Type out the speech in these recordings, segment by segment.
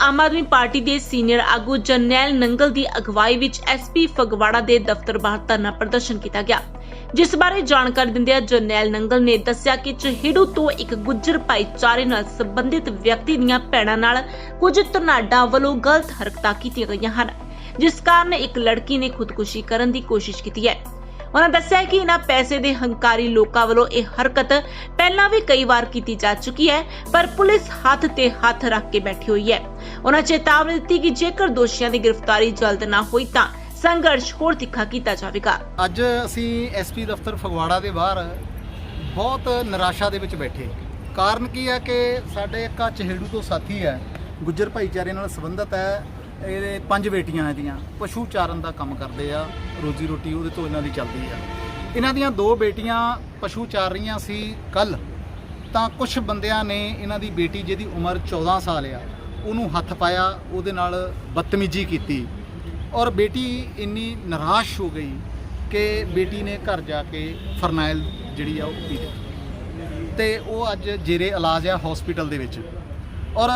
Aam Aadmi party ਦੇ senior ਆਗੂ ਜਰਨੈਲ ਨੰਗਲ ਦੀ ਅਗਵਾਈ ਵਿੱਚ ਐਸਪੀ ਫਗਵਾੜਾ ਦੇ ਦਫ਼ਤਰ ਬਾਹਰ ਧਰਨਾ ਪ੍ਰਦਰਸ਼ਨ ਕੀਤਾ ਗਿਆ। ਜਿਸ ਬਾਰੇ ਜਾਣਕਾਰੀ ਦਿੰਦਿਆਂ ਜਰਨੈਲ ਨੰਗਲ ਨੇ ਦੱਸਿਆ ਕਿ ਚਹੇੜੂ ਤੋਂ ਇੱਕ ਗੁੱਜਰ ਭਾਈਚਾਰੇ ਨਾਲ ਸੰਬੰਧਿਤ ਵਿਅਕਤੀ ਦੀਆਂ ਭੈਣਾਂ ਨਾਲ ਕੁਝ ਧਨਾਡਾਂ ਵੱਲੋਂ ਗਲਤ ਹਰਕਤਾਂ ਕੀਤੀਆਂ ਗਈਆਂ ਹਨ, ਜਿਸ ਕਾਰਨ ਇੱਕ ਲੜਕੀ ਨੇ ਖੁਦਕੁਸ਼ੀ ਕਰਨ ਦੀ ਕੋਸ਼ਿਸ਼ ਕੀਤੀ ਹੈ। ਉਹਨਾਂ ਦੱਸਿਆ ਕਿ ਇਹਨਾਂ ਪੈਸੇ ਦੇ ਹੰਕਾਰੀ ਲੋਕਾਂ ਵੱਲੋਂ ਇਹ ਹਰਕਤ ਪਹਿਲਾਂ ਵੀ ਕਈ ਵਾਰ ਕੀਤੀ ਜਾ ਚੁੱਕੀ ਹੈ, ਪਰ ਪੁਲਿਸ ਹੱਥ ਤੇ ਹੱਥ ਰੱਖ ਕੇ ਬੈਠੀ ਹੋਈ ਹੈ। ਉਹਨਾਂ ਚੇਤਾਵਨੀ ਦਿੱਤੀ ਕਿ ਜੇਕਰ ਦੋਸ਼ੀਆਂ ਦੀ ਗ੍ਰਿਫਤਾਰੀ ਜਲਦ ਨਾ ਹੋਈ ਤਾਂ ਸੰਘਰਸ਼ ਹੋਰ ਤਿੱਖਾ ਕੀਤਾ ਜਾਵੇਗਾ। ਅੱਜ ਅਸੀਂ ਐਸਪੀ ਦਫ਼ਤਰ ਫਗਵਾੜਾ ਦੇ ਬਾਹਰ ਬਹੁਤ ਨਿਰਾਸ਼ਾ ਦੇ ਵਿੱਚ ਬੈਠੇ ਕਾਰਨ ਕੀ ਹੈ ਕਿ ਸਾਡੇ ਇੱਕ ਆਹ ਤੋਂ ਸਾਥੀ ਹੈ, ਗੁੱਜਰ ਭਾਈਚਾਰੇ ਨਾਲ ਸੰਬੰਧਿਤ ਹੈ। ਇਹਦੇ ਪੰਜ ਬੇਟੀਆਂ ਇਹਦੀਆਂ, ਪਸ਼ੂ ਚਾਰਨ ਦਾ ਕੰਮ ਕਰਦੇ ਆ, ਰੋਜੀ ਰੋਟੀ ਉਹਦੇ ਤੋਂ ਇਹਨਾਂ ਦੀ ਚੱਲਦੀ ਆ। ਇਹਨਾਂ ਦੀਆਂ ਦੋ ਬੇਟੀਆਂ ਪਸ਼ੂ ਚਾਰ ਰਹੀਆਂ ਸੀ ਕੱਲ, ਤਾਂ ਕੁਝ ਬੰਦਿਆਂ ਨੇ ਇਹਨਾਂ ਦੀ ਬੇਟੀ ਜਿਹਦੀ ਉਮਰ 14 ਸਾਲ ਆ, ਉਹਨੂੰ ਹੱਥ ਪਾਇਆ, ਉਹਦੇ ਨਾਲ ਬਦਤਮੀਜ਼ੀ ਕੀਤੀ। ਔਰ ਬੇਟੀ ਇੰਨੀ ਨਿਰਾਸ਼ ਹੋ ਗਈ ਕਿ ਬੇਟੀ ਨੇ ਘਰ ਜਾ ਕੇ ਫਰਨਾਇਲ ਜਿਹੜੀ ਆ ਉਹ ਪੀ ਲਈ ਤੇ ਉਹ ਅੱਜ ਜੇਰੇ ਇਲਾਜ ਆ ਹਸਪੀਟਲ ਦੇ ਵਿੱਚ। ਔਰ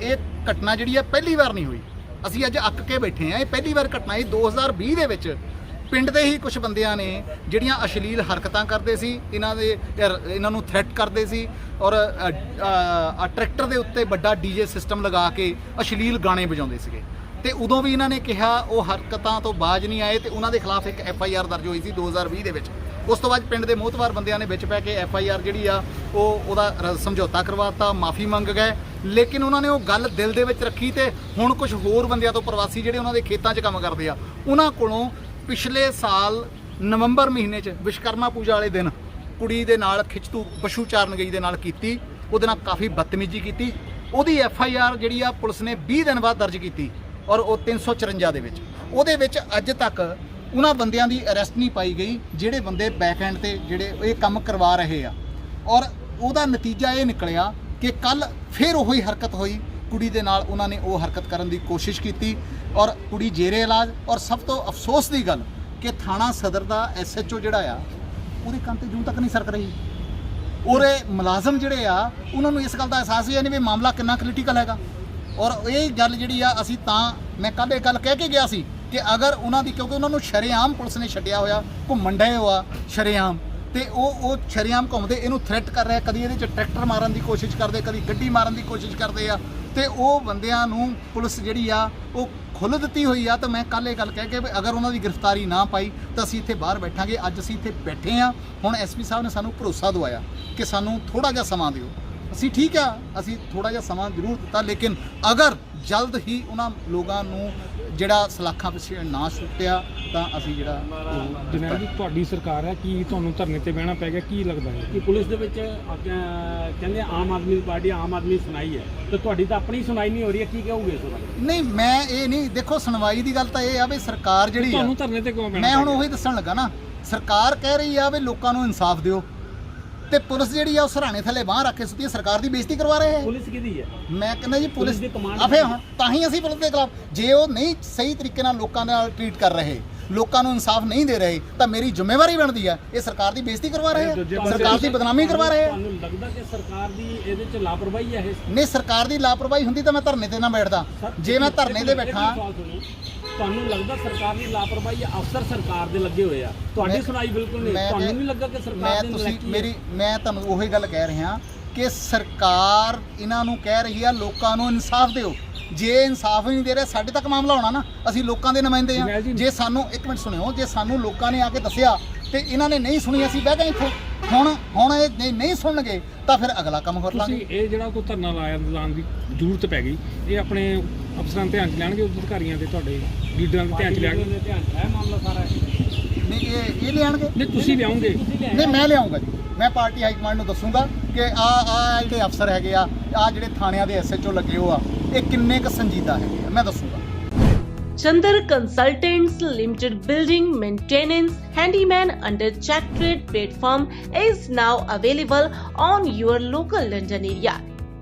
ਇਹ ਘਟਨਾ ਜਿਹੜੀ ਆ ਪਹਿਲੀ ਵਾਰ ਨਹੀਂ ਹੋਈ। ਅਸੀਂ ਅੱਜ ਅੱਕ ਕੇ ਬੈਠੇ ਆ ਇਹ ਪਹਿਲੀ ਵਾਰ ਘਟਨਾ ਇਹ 2020 ਦੇ ਵਿੱਚ ਪਿੰਡ ਦੇ ਹੀ ਕੁਝ ਬੰਦਿਆਂ ਨੇ ਜਿਹੜੀਆਂ ਅਸ਼ਲੀਲ ਹਰਕਤਾਂ ਕਰਦੇ ਸੀ, ਇਹਨਾਂ ਦੇ ਇਹਨਾਂ ਨੂੰ ਥ੍ਰੈਟ ਕਰਦੇ ਸੀ ਔਰ ਟਰੈਕਟਰ ਦੇ ਉੱਤੇ ਵੱਡਾ ਡੀਜੇ ਸਿਸਟਮ ਲਗਾ ਕੇ ਅਸ਼ਲੀਲ ਗਾਣੇ ਵਜਾਉਂਦੇ ਸੀਗੇ। ਤੇ ਉਦੋਂ ਵੀ ਇਹਨਾਂ ਨੇ ਕਿਹਾ, ਉਹ ਹਰਕਤਾਂ ਤੋਂ ਬਾਜ ਨਹੀਂ ਆਏ ਤੇ ਉਹਨਾਂ ਦੇ ਖਿਲਾਫ ਇੱਕ ਐਫ ਆਈ ਆਰ ਦਰਜ ਹੋਈ ਸੀ 2020 ਦੇ ਵਿੱਚ। ਉਸ ਤੋਂ ਬਾਅਦ ਪਿੰਡ ਦੇ ਮੋਹਤਵਾਰ ਬੰਦਿਆਂ ਨੇ ਵਿੱਚ ਪੈ ਕੇ ਐਫ ਆਈ ਆਰ ਜਿਹੜੀ ਆ, ਉਹ ਉਹਦਾ ਰ- ਸਮਝੌਤਾ ਕਰਵਾਤਾ, ਮਾਫੀ ਮੰਗ ਗਏ ਲੇਕਿਨ ਉਹਨਾਂ ਨੇ ਉਹ ਗੱਲ ਦਿਲ ਦੇ ਵਿੱਚ ਰੱਖੀ ਤੇ ਹੁਣ ਕੁਝ ਹੋਰ ਬੰਦਿਆਂ ਤੋਂ ਪ੍ਰਵਾਸੀ ਜਿਹੜੇ ਉਹਨਾਂ ਦੇ ਖੇਤਾਂ 'ਚ ਕੰਮ ਕਰਦੇ ਆ, ਉਹਨਾਂ ਕੋਲੋਂ ਪਿਛਲੇ ਸਾਲ ਨਵੰਬਰ ਮਹੀਨੇ 'ਚ ਵਿਸ਼ਕਰਮਾ ਪੂਜਾ ਵਾਲੇ ਦਿਨ ਕੁੜੀ ਦੇ ਨਾਲ ਖਿੱਚਤੂ ਪਸ਼ੂ ਚਾਰਨ ਗਈ ਦੇ ਨਾਲ ਕੀਤੀ, ਉਹਦੇ ਨਾਲ ਕਾਫੀ ਬਦਤਮੀਜ਼ੀ ਕੀਤੀ, ਉਹਦੀ ਐਫ ਆਈ ਆਰ ਜਿਹੜੀ ਆ ਪੁਲਿਸ ਨੇ 20 ਦਿਨ ਬਾਅਦ ਦਰਜ ਕੀਤੀ ਔਰ ਉਹ 354 ਦੇ ਵਿੱਚ। ਉਹਦੇ ਵਿੱਚ ਅੱਜ ਤੱਕ ਉਹਨਾਂ ਬੰਦਿਆਂ ਦੀ ਅਰੈਸਟ ਨਹੀਂ ਪਾਈ ਗਈ, ਜਿਹੜੇ ਬੰਦੇ ਬੈਕ ਐਂਡ ਤੇ ਜਿਹੜੇ ਇਹ ਕੰਮ ਕਰਵਾ ਰਹੇ ਆ। ਔਰ ਉਹਦਾ ਨਤੀਜਾ ਇਹ ਨਿਕਲਿਆ ਕਿ ਕੱਲ ਫਿਰ ਉਹੀ ਹਰਕਤ ਹੋਈ। ਕੁੜੀ ਦੇ ਨਾਲ ਉਹਨਾਂ ਨੇ ਉਹ ਹਰਕਤ ਕਰਨ ਦੀ ਕੋਸ਼ਿਸ਼ ਕੀਤੀ ਔਰ ਕੁੜੀ ਜੇਰੇ ਇਲਾਜ ਔਰ ਸਭ ਤੋਂ ਅਫਸੋਸ ਦੀ ਗੱਲ ਕਿ ਥਾਣਾ ਸਦਰ ਦਾ ਐਸਐਚਓ ਜਿਹੜਾ ਆ, ਉਹਦੇ ਕੰਨ ਤੇ ਜੂੰ ਤੱਕ ਨਹੀਂ ਸਰਕ ਰਹੀ। ਉਹਦੇ ਮੁਲਾਜ਼ਮ ਜਿਹੜੇ ਆ, ਉਹਨਾਂ ਨੂੰ ਇਸ ਗੱਲ ਦਾ ਅਹਿਸਾਸ ਹੀ ਨਹੀਂ ਵੀ ਮਾਮਲਾ ਕਿੰਨਾ ਕ੍ਰਿਟੀਕਲ ਹੈਗਾ। ਔਰ ਇਹ ਗੱਲ ਜਿਹੜੀ ਆ, ਅਸੀਂ ਤਾਂ ਮੈਂ ਕੱਲ੍ਹ ਇਹ ਗੱਲ ਕਹਿ ਕੇ ਗਿਆ ਸੀ ਕਿ ਅਗਰ ਉਹਨਾਂ ਦੀ, ਕਿਉਂਕਿ ਉਹਨਾਂ ਨੂੰ ਸ਼ਰੇਆਮ ਪੁਲਿਸ ਨੇ ਛੱਡਿਆ ਹੋਇਆ, ਘੁੰਮਣ ਡਏ ਹੋਆ ਸ਼ਰੇਆਮ। ਤੇ ਉਹ ਉਹ ਸ਼ਰੇਆਮ ਘੁੰਮਦੇ, ਇਹਨੂੰ ਥ੍ਰੈਟ ਕਰ ਰਿਹਾ, ਕਦੀ ਇਹਦੇ ਚ ਟਰੈਕਟਰ ਮਾਰਨ ਦੀ ਕੋਸ਼ਿਸ਼ ਕਰਦੇ, ਕਦੀ ਗੱਡੀ ਮਾਰਨ ਦੀ ਕੋਸ਼ਿਸ਼ ਕਰਦੇ ਆ। ਤੇ ਉਹ ਬੰਦਿਆਂ ਨੂੰ ਪੁਲਿਸ ਜਿਹੜੀ ਆ, ਉਹ ਖੁੱਲ੍ਹ ਦਿੱਤੀ ਹੋਈ ਆ, ਤਾਂ ਮੈਂ ਕੱਲ ਇਹ ਗੱਲ ਕਹਿ ਕੇ ਵੀ ਅਗਰ ਉਹਨਾਂ ਦੀ ਗ੍ਰਿਫਤਾਰੀ ਨਾ ਪਾਈ, ਤਾਂ ਅਸੀਂ ਇੱਥੇ ਬਾਹਰ ਬੈਠਾਂਗੇ, ਅੱਜ ਅਸੀਂ ਇੱਥੇ ਬੈਠੇ ਆ। ਹੁਣ ਐਸਪੀ ਸਾਹਿਬ ਨੇ ਸਾਨੂੰ ਭਰੋਸਾ ਦਵਾਇਆ ਕਿ ਸਾਨੂੰ ਥੋੜਾ ਜਿਹਾ ਸਮਾਂ ਦਿਓ। ਅਸੀਂ ਠੀਕ ਆ, ਅਸੀਂ ਥੋੜਾ ਜਿਹਾ ਸਮਾਂ ਜ਼ਰੂਰ ਦਿੱਤਾ, ਲੇਕਿਨ ਅਗਰ ਜਲਦ ਹੀ ਉਹਨਾਂ ਲੋਕਾਂ ਨੂੰ ਜਿਹੜਾ ਸਲਾਖਾਂ ਪਿੱਛੇ ਨਾ ਛੁੱਟਿਆ ਤਾਂ ਅਸੀਂ ਜਿਹੜਾ ਉਹ ਜਨਰਲ ਜੀ ਤੁਹਾਡੀ ਸਰਕਾਰ ਹੈ ਕੀ ਤੁਹਾਨੂੰ ਧਰਨੇ ਤੇ ਬਹਿਣਾ ਪੈ ਗਿਆ ਕੀ ਲੱਗਦਾ ਹੈ? ਕਿ ਪੁਲਿਸ ਦੇ ਵਿੱਚ ਕਹਿੰਦੇ ਆਮ ਆਦਮੀ ਦੀ ਪਾਰਟੀ ਆਮ ਆਦਮੀ ਦੀ ਸੁਣਾਈ ਹੈ ਤੇ ਤੁਹਾਡੀ ਤਾਂ ਆਪਣੀ ਸੁਣਾਈ ਨਹੀਂ ਹੋ ਰਹੀ ਹੈ ਕੀ ਕਹੋਗੇ ਇਸ ਬਾਰੇ? ਨਹੀਂ ਮੈਂ ਇਹ ਨਹੀਂ ਦੇਖੋ ਸੁਣਵਾਈ ਦੀ ਗੱਲ ਤਾਂ ਇਹ ਆ ਵੀ ਸਰਕਾਰ ਜਿਹੜੀ ਆ ਤੁਹਾਨੂੰ ਧਰਨੇ ਤੇ ਕਿਉਂ ਬਹਿਣਾ ਮੈਂ ਹੁਣ ਪੈ ਗਿਆ? ਉਹੀ ਦੱਸਣ ਲੱਗਾ ਨਾ ਸਰਕਾਰ ਕਹਿ ਰਹੀ ਆ ਵੀ ਲੋਕਾਂ ਨੂੰ ਇਨਸਾਫ ਦਿਓ। ਤੇ ਪੁਲਿਸ ਜਿਹੜੀ ਆ ਉਹ ਸਰਾਣੇ ਥੱਲੇ ਬਾਹਰ ਰੱਖ ਕੇ ਸੁੱਤੀ ਹੈ ਸਰਕਾਰ ਦੀ ਬੇਇੱਜ਼ਤੀ ਕਰਵਾ ਰਹੇ ਹੈ ਪੁਲਿਸ ਕਿਹਦੀ ਹੈ ਮੈਂ ਕਹਿੰਦਾ ਜੀ ਪੁਲਿਸ ਪੁਲਿਸ ਦੀ command ਆ? ਫਿਰ ਹੁਣ ਤਾਂ ਹੀ ਅਸੀਂ ਪੁਲਿਸ ਦੇ ਖਿਲਾਫ ਜੇ ਉਹ ਨਹੀਂ ਸਹੀ ਤਰੀਕੇ ਨਾਲ ਲੋਕਾਂ ਨਾਲ ਟਰੀਟ ਕਰ ਰਹੇ ਲੋਕਾਂ ਨੂੰ ਇਨਸਾਫ ਨਹੀਂ ਦੇ ਰਹੇ ਤਾਂ ਮੇਰੀ ਜ਼ਿੰਮੇਵਾਰੀ ਬਣਦੀ ਹੈ ਇਹ ਸਰਕਾਰ ਦੀ ਬੇਇੱਜ਼ਤੀ ਕਰਵਾ ਰਹੇ ਆ ਸਰਕਾਰ ਦੀ ਬਦਨਾਮੀ ਕਰਵਾ ਰਹੇ ਆ। ਤੁਹਾਨੂੰ ਲੱਗਦਾ ਕਿ ਸਰਕਾਰ ਦੀ ਇਹਦੇ ਚ ਲਾਪਰਵਾਹੀ ਹੈ ਇਹ? ਨਹੀਂ ਸਰਕਾਰ ਦੀ ਲਾਪਰਵਾਹੀ ਹੁੰਦੀ ਤਾਂ ਮੈਂ ਧਰਨੇ ਤੇ ਨਾ ਬੈਠਦਾ। ਜੇ ਮੈਂ ਧਰਨੇ ਤੇ ਬੈਠਾ। ਤੁਹਾਨੂੰ ਲੱਗਦਾ ਸਰਕਾਰ ਦੀ ਲਾਪਰਵਾਹੀ ਹੈ? ਅਫਸਰ ਸਰਕਾਰ ਦੇ ਲੱਗੇ ਹੋਏ ਆ। ਤੁਹਾਡੀ ਸੁਣਾਈ ਬਿਲਕੁਲ ਨਹੀਂ ਤੁਹਾਨੂੰ ਨਹੀਂ ਲੱਗਾ ਕਿ ਸਰਕਾਰ ਦੇ ਤੁਸੀਂ? ਮੇਰੀ ਮੈਂ ਤੁਹਾਨੂੰ ਉਹੀ ਗੱਲ ਕਹਿ ਰਿਹਾ ਕਿ ਸਰਕਾਰ ਇਹਨਾਂ ਨੂੰ ਕਹਿ ਰਹੀ ਆ ਲੋਕਾਂ ਨੂੰ ਇਨਸਾਫ ਦਿਓ। ਜੇ ਇਨਸਾਫ ਨਹੀਂ ਦੇ ਰਿਹਾ ਸਾਡੇ ਤੱਕ ਮਾਮਲਾ ਹੋਣਾ ਨਾ। ਅਸੀਂ ਲੋਕਾਂ ਦੇ ਨੁਮਾਇੰਦੇ ਆ ਜੀ- ਸਾਨੂੰ ਇੱਕ ਮਿੰਟ ਸੁਣਿਓ। ਜੇ ਸਾਨੂੰ ਲੋਕਾਂ ਨੇ ਆ ਕੇ ਦੱਸਿਆ ਤੇ ਇਹਨਾਂ ਨੇ ਨਹੀਂ ਸੁਣੀ ਅਸੀਂ ਬਹਿ ਗਏ ਇੱਥੇ। ਹੁਣ ਹੁਣ ਇਹ ਨਹੀਂ- ਸੁਣਨਗੇ ਤਾਂ ਫਿਰ ਅਗਲਾ ਕੰਮ ਕਰ ਲਾਂਗੇ। ਇਹ ਜਿਹੜਾ ਕੋਈ ਧਰਨਾ ਲਾਇਆ ਲਾਉਣ ਦੀ ਜ਼ਰੂਰਤ ਪੈ ਗਈ ਇਹ ਆਪਣੇ ਅਫਸਰਾਂ ਦੇ ਧਿਆਨ ਚ ਲੈਣਗੇ ਉੱਚ ਅਧਿਕਾਰੀਆਂ ਦੇ ਤੁਹਾਡੇ ਲੀਡਰਾਂ ਦੇ ਧਿਆਨ ਚ ਸਾਰਾ ਨਹੀਂ ਇਹ ਇਹ ਲਿਆਣਗੇ? ਨਹੀਂ ਤੁਸੀਂ ਲਿਆਉਂਗੇ ਨਹੀਂ ਮੈਂ ਲਿਆਉਂਗਾ ਜੀ। ਮੈਂ ਪਾਰਟੀ ਹਾਈ ਕਮਾਂਡ ਨੂੰ ਦੱਸੂਗਾ ਕਿ ਆ ਆ ਜਿਹੜੇ ਅਫਸਰ ਹੈਗੇ ਆ ਆ ਜਿਹੜੇ ਥਾਣਿਆਂ ਦੇ ਐਸਐਚਓ ਲੱਗੇ ਹੋ ਆ ਇਹ ਕਿੰਨੇ ਕੁ ਸੰਜੀਦਾ ਹੈਗੇ ਆ? ਮੈਂ ਦੱਸੂਗਾ। Chandar Consultants Limited building maintenance handyman under check trade platform is now available on your local London area.